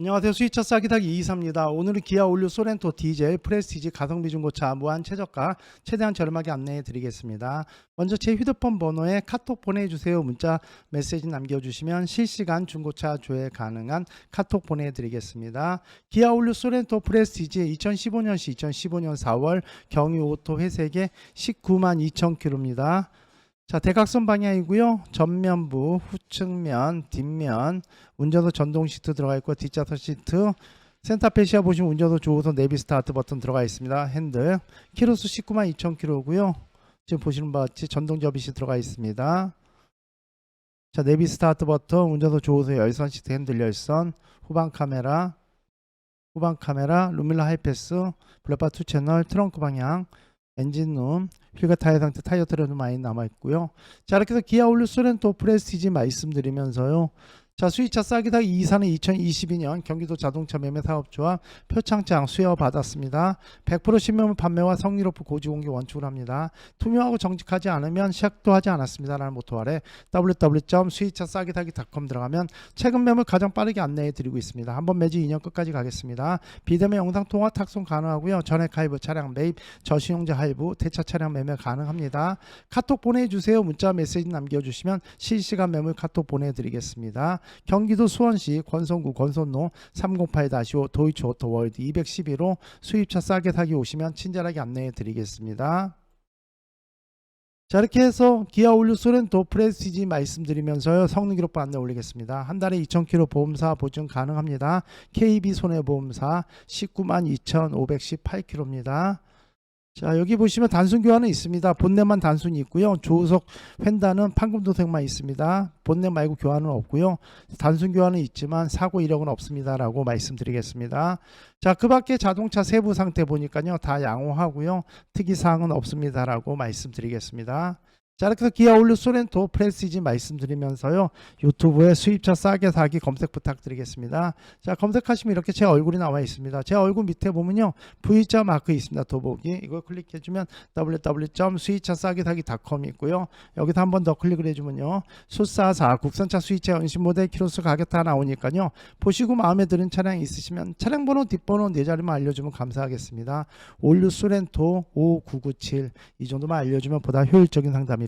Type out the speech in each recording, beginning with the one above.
안녕하세요. 수입차 싸기다기 이이사입니다. 오늘은 기아 올류 소렌토 디젤 프레스티지 가성비 중고차 무한 최저가 최대한 저렴하게 안내해 드리겠습니다. 먼저 제 휴대폰 번호에 카톡 보내주세요. 문자 메시지 남겨주시면 실시간 중고차 조회 가능한 카톡 보내드리겠습니다. 기아 올류 소렌토 프레스티지 2015년시 2015년 4월 경유 오토 회색에 19만 2천 킬로입니다. 자, 대각선 방향이고요. 전면부, 후측면, 뒷면, 운전석 전동 시트 들어가 있고 뒷좌석 시트, 센터페시아 보시면 운전석 조우선 내비 스타트 버튼 들어가 있습니다. 핸들, 키로수 19만 2천 킬로고요. 지금 보시는 바와 같이 전동 접이시 들어가 있습니다. 자, 내비 스타트 버튼, 운전석 조우선 열선 시트 핸들 열선, 후방 카메라, 후방 카메라, 루밀라 하이패스, 블랙바 투 채널, 트렁크 방향, 엔진룸, 휠과 타이어 상태, 타이어 트레는 많이 남아 있고요. 자 이렇게 해서 기아 올류 소렌토 프레스티지 말씀드리면서요. 자 수입차 싸기다 이사는 2022년 경기도 자동차 매매 사업조합 표창장 수여 받았습니다. 100% 신매물 판매와 성의 높은 고지 공개 원칙을 합니다. 투명하고 정직하지 않으면 시작도 하지 않았습니다 라는 모토 아래 www.수입차싸기다기.com 들어가면 최근 매물 가장 빠르게 안내해 드리고 있습니다. 한번 매주 2년 끝까지 가겠습니다. 비대면 영상 통화 탁송 가능하고요. 전액 할부 차량 매입 저신용자 할부 대차 차량 매매 가능합니다. 카톡 보내주세요. 문자 메시지 남겨주시면 실시간 매물 카톡 보내드리겠습니다. 경기도 수원시 권선구 권선로 308-5 도이치 오토월드 211호 수입차 싸게 사기 오시면 친절하게 안내해 드리겠습니다. 자 이렇게 해서 기아 올류 소렌토 프레스티지 말씀드리면서요 성능 기록부 안내 올리겠습니다. 한 달에 2,000km 보험사 보증 가능합니다. KB 손해보험사 19만 2,518km입니다. 자 여기 보시면 단순 교환은 있습니다. 본넷만 단순히 있고요. 조수석 횡단은 판금도색만 있습니다. 본넷 말고 교환은 없고요. 단순 교환은 있지만 사고 이력은 없습니다라고 말씀드리겠습니다. 자 그 밖에 자동차 세부 상태 보니까요 다 양호하고요. 특이 사항은 없습니다라고 말씀드리겠습니다. 자 이렇게 해서 기아 올류 소렌토 프레스티지 말씀드리면서요. 유튜브에 수입차 싸게 사기 검색 부탁드리겠습니다. 자 검색하시면 이렇게 제 얼굴이 나와 있습니다. 제 얼굴 밑에 보면요. V자 마크 있습니다. 더보기. 이걸 클릭해주면 www.수입차 싸게 사기.com이 있고요. 여기서 한 번 더 클릭을 해주면요. 수사사 국산차 수입차 연신 모델 키로수 가격 다 나오니까요. 보시고 마음에 드는 차량 있으시면 차량 번호 뒷번호 네 자리만 알려주면 감사하겠습니다. 올류 소렌토 5997 이 정도만 알려주면 보다 효율적인 상담이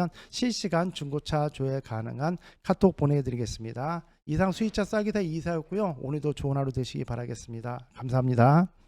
실시간 중고차 조회 가능한 카톡 보내드리겠습니다. 이상 수입차 싸기다 이사였고요. 오늘도 좋은 하루 되시기 바라겠습니다. 감사합니다.